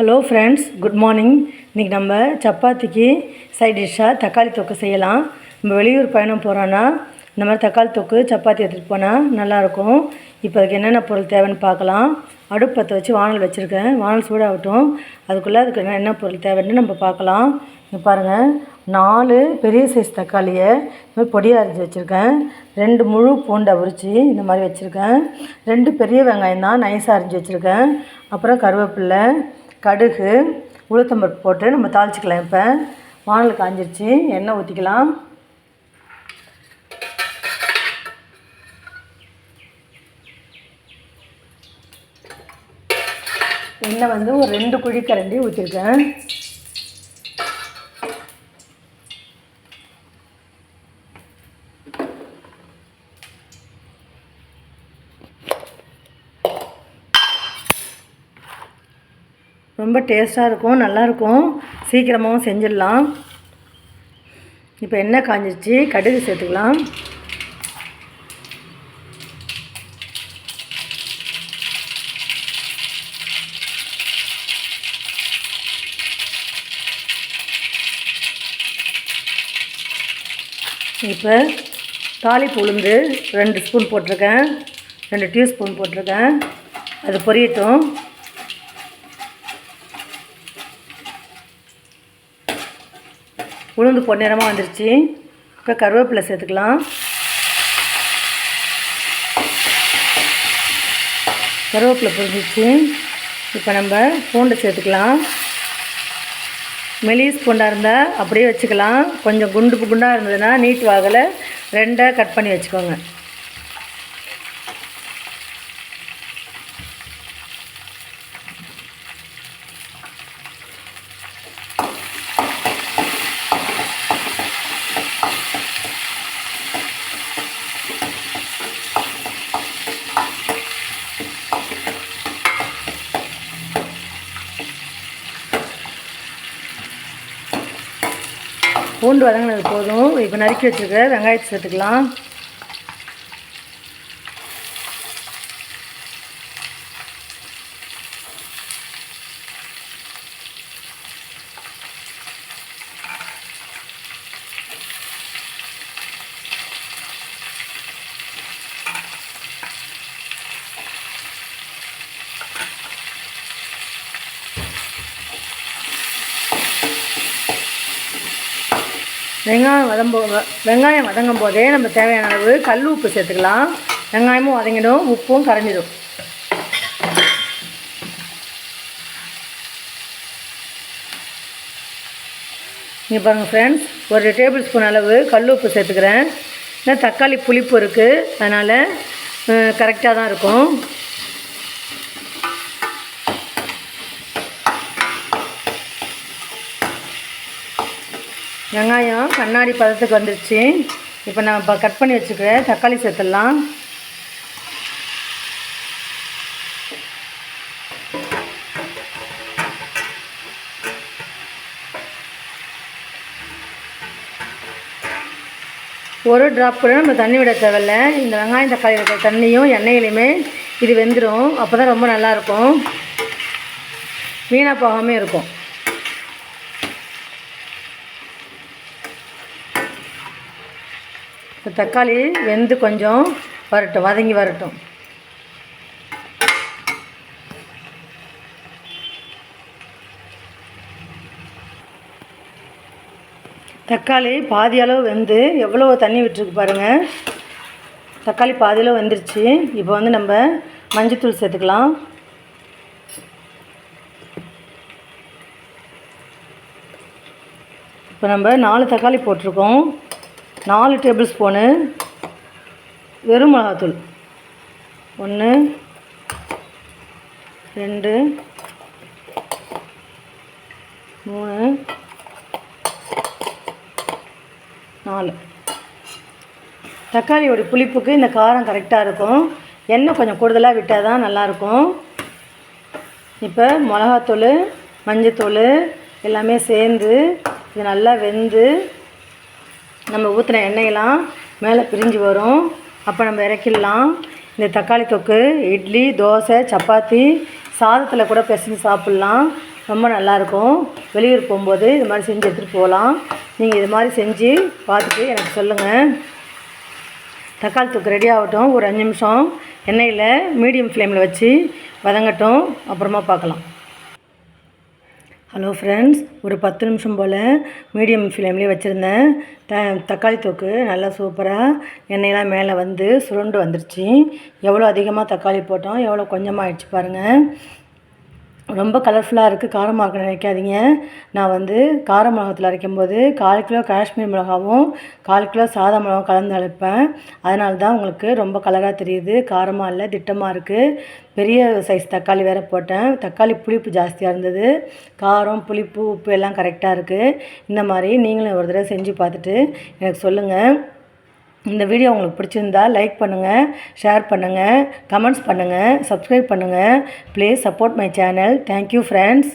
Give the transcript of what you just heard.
Hello friends good morning இன்றைக்கி நம்ம சப்பாத்திக்கு சைட் டிஷ்ஷாக தக்காளி தொக்கு செய்யலாம். நம்ம வெளியூர் பயணம் போகிறோன்னா இந்த மாதிரி தக்காளி தொக்கு சப்பாத்தி எடுத்துகிட்டு போனால் நல்லாயிருக்கும். இப்போ அதுக்கு என்னென்ன பொருள் தேவைன்னு பார்க்கலாம். அடுப்பு பற்ற வச்சு வானல் வச்சுருக்கேன். வானல் சூடாகட்டும். அதுக்குள்ளே அதுக்கு என்ன என்ன பொருள் தேவைன்னு நம்ம பார்க்கலாம். இங்கே பாருங்கள் நாலு பெரிய சைஸ் தக்காளியை இந்த மாதிரி பொடியாக அரிஞ்சு வச்சுருக்கேன். ரெண்டு முழு பூண்டை உரித்து இந்த மாதிரி வச்சுருக்கேன். ரெண்டு பெரிய வெங்காயம் தான் நைஸாக அரிஞ்சு வச்சுருக்கேன். அப்புறம் கருவேப்பில்லை. கடுகு உளுத்தம்பருப்பு போட்டு நம்ம தாளிச்சிக்கலாம் இப்போ வானல் காஞ்சிருச்சு எண்ணெய் ஊற்றிக்கலாம் எண்ணெய் வந்து ஒரு ரெண்டு குழி கரண்டி ஊற்றிருக்கேன் ரொம்ப டேஸ்ட்டாக இருக்கும் நல்லாயிருக்கும் சீக்கிரமாகவும் செஞ்சிடலாம். இப்போ எண்ணெய் காஞ்சிச்சு கடுகு சேர்த்துக்கலாம். இப்போ தாளிப்பு உளுந்து ரெண்டு ஸ்பூன் போட்டிருக்கேன் ரெண்டு டீஸ்பூன் போட்டிருக்கேன். அது பொரியட்டும். உளுந்து பொன்னிறமாக வந்துருச்சு. இப்போ கருவேப்பிலை சேர்த்துக்கலாம். கருவேப்பிலை புரிஞ்சிச்சு. இப்போ நம்ம பூண்டு சேர்த்துக்கலாம். மெலிஸ் பூண்டாக இருந்தால் அப்படியே வச்சுக்கலாம். கொஞ்சம் குண்டு குண்டாக இருந்ததுன்னா நீட் வாகலை ரெண்டாக கட் பண்ணி வச்சுக்கோங்க. பூண்டு வதங்கினது போதும். இப்போ நறுக்கி வச்சுருக்க வெங்காயத்தை சேர்த்துக்கலாம். வெங்காயம் வதம்போ வெங்காயம் வதங்கும் போதே நம்ம தேவையான அளவு கல் உப்பு சேர்த்துக்கலாம். வெங்காயமும் வதங்கிடும் உப்பும் கரைஞ்சிடும். இங்கே பாருங்கள் ஃப்ரெண்ட்ஸ் ஒரு டேபிள் ஸ்பூன் அளவு கல் உப்பு சேர்த்துக்கிறேன். ஏன்னா தக்காளி புளிப்பு இருக்குது அதனால் கரெக்டாக தான் இருக்கும். வெங்காயம் கண்ணாடி பதத்துக்கு வந்துடுச்சு இப்போ நான் இப்போ கட் பண்ணி வச்சுக்கிறேன் தக்காளி சேர்த்துடலாம். ஒரு ட்ராப் கூட நம்ம தண்ணி விட தேவையில்ல. இந்த வெங்காயம் தக்காளி இருக்கிற தண்ணியும் எண்ணெயிலையுமே இது வெந்துடும் அப்போ தான் ரொம்ப நல்லாயிருக்கும் வீணாக போகாமல் இருக்கும். இப்போ தக்காளி வெந்து கொஞ்சம் வரட்டும் வதங்கி வரட்டும். தக்காளி பாதி அளவு வெந்து எவ்வளோ தண்ணி விட்டுருக்கு பாருங்கள் தக்காளி பாதியளவு வந்துருச்சு வெந்துருச்சு. இப்போ வந்து நம்ம மஞ்சத்தூள் சேர்த்துக்கலாம். இப்போ நம்ம நாலு தக்காளி போட்டிருக்கோம். நாலு டேபிள் ஸ்பூனு வெறும் மிளகாத்தூள். ஒன்று ரெண்டு மூணு நாலு. தக்காளியோட புளிப்புக்கு இந்த காரம் கரெக்டாக இருக்கும். எண்ணெய் கொஞ்சம் கூடுதலாக விட்டால் தான் நல்லாயிருக்கும். இப்போ மிளகாத்தூள் மஞ்சத்தூள் எல்லாமே சேர்ந்து இது நல்லா வெந்து நம்ம ஊற்றின எண்ணெயெல்லாம் மேலே பிரிஞ்சு வரும். அப்போ நம்ம இறக்கிடலாம். இந்த தக்காளி தொக்கு இட்லி தோசை சப்பாத்தி சாதத்தில் கூட பிசைஞ்சு சாப்பிட்லாம். ரொம்ப நல்லாயிருக்கும். வெளியூர் போகும்போது இது மாதிரி செஞ்சு எடுத்துகிட்டு போகலாம். நீங்கள் இது மாதிரி செஞ்சு பார்த்துட்டு எனக்கு சொல்லுங்கள் தக்காளி தொக்கு ரெடி ஆகட்டும். ஒரு அஞ்சு நிமிஷம் எண்ணெயில் மீடியம் ஃப்ளேமில் வச்சு வதங்கட்டும். அப்புறமா பார்க்கலாம். ஹலோ ஃப்ரெண்ட்ஸ் ஒரு பத்து நிமிஷம் போல் மீடியம் ஃப்ளேம்லேயே வச்சுருந்தேன். த தக்காளி தொக்கு நல்லா சூப்பராக எண்ணெயெலாம் மேலே வந்து சுருண்டு வந்துருச்சு. எவ்வளோ அதிகமாக தக்காளி போட்டோம் எவ்வளோ கொஞ்சமாக ஆயிடுச்சு பாருங்கள் ரொம்ப கலர்ஃபுல்லாக இருக்குது காரமாக நினைக்காதீங்க நான் வந்து கார மிளகாத்தில் அரைக்கும்போது கால் கிலோ காஷ்மீர் மிளகாவும் கால் கிலோ சாதா மிளகாவும் கலந்து அரைப்பேன். அதனால தான் உங்களுக்கு ரொம்ப கலராக தெரியுது. காரமாக இல்லை திட்டமாக இருக்குது பெரிய சைஸ் தக்காளி வேறு போட்டேன். தக்காளி புளிப்பு ஜாஸ்தியாக இருந்தது. காரம் புளிப்பு உப்பு எல்லாம் கரெக்டாக இருக்குது இந்த மாதிரி நீங்களும் ஒரு தடவை செஞ்சு பார்த்துட்டு எனக்கு சொல்லுங்கள் இந்த வீடியோ உங்களுக்கு பிடிச்சிருந்தா லைக் பண்ணுங்கள் ஷேர் பண்ணுங்கள் கமெண்ட்ஸ் பண்ணுங்கள் சப்ஸ்கிரைப் பண்ணுங்கள் please support my channel thank you friends